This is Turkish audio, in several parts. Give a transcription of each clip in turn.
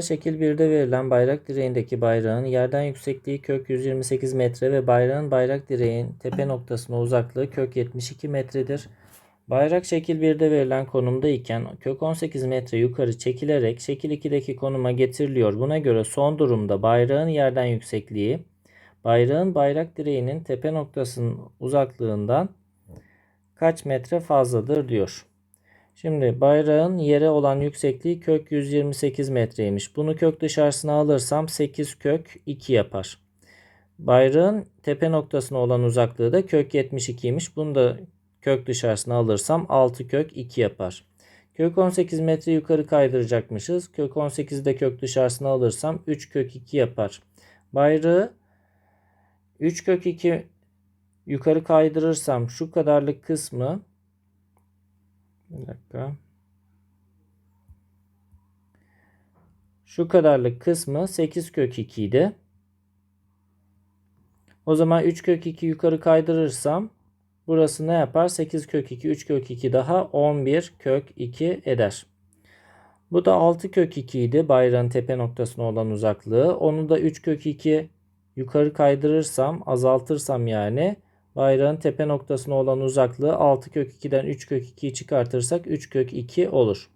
Şekil 1'de verilen bayrak direğindeki bayrağın yerden yüksekliği kök 128 metre ve bayrağın bayrak direğin tepe noktasına uzaklığı kök 72 metredir. Bayrak şekil 1'de verilen konumda iken kök 18 metre yukarı çekilerek şekil 2'deki konuma getiriliyor. Buna göre son durumda bayrağın yerden yüksekliği bayrağın bayrak direğinin tepe noktasının uzaklığından kaç metre fazladır diyor. Şimdi bayrağın yere olan yüksekliği kök 128 metreymiş. Bunu kök dışarısına alırsam 8 kök 2 yapar. Bayrağın tepe noktasına olan uzaklığı da kök 72'ymiş. Bunu da kök dışarısına alırsam 6 kök 2 yapar. Kök 18 metre yukarı kaydıracakmışız. Kök 18'i de kök dışarısına alırsam 3 kök 2 yapar. Bayrağı 3 kök 2 yukarı kaydırırsam şu kadarlık kısmı bir dakika. Şu kadarlık kısmı 8 kök 2 idi. O zaman 3 kök 2 yukarı kaydırırsam burası ne yapar? 8 kök 2, 3 kök 2 daha 11 kök 2 eder. Bu da 6 kök 2 idi bayrağın tepe noktasına olan uzaklığı. Onu da 3 kök 2 yukarı kaydırırsam, azaltırsam yani bayrağın tepe noktasına olan uzaklığı 6 kök 2'den 3 kök 2'yi çıkartırsak 3 kök 2 olur.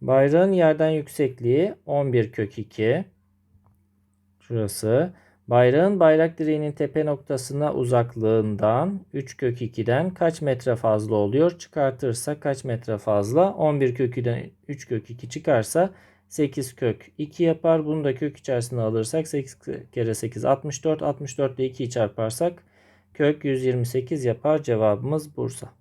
Bayrağın yerden yüksekliği 11 kök 2. Şurası. Bayrağın bayrak direğinin tepe noktasına uzaklığından 3 kök 2'den kaç metre fazla oluyor? Çıkartırsak kaç metre fazla? 11 kök 2'den 3 kök 2 çıkarsa 8 kök 2 yapar. Bunu da kök içerisine alırsak 8 kere 8 64. 64 ile 2'yi çarparsak kök 128 yapar. Cevabımız Bursa.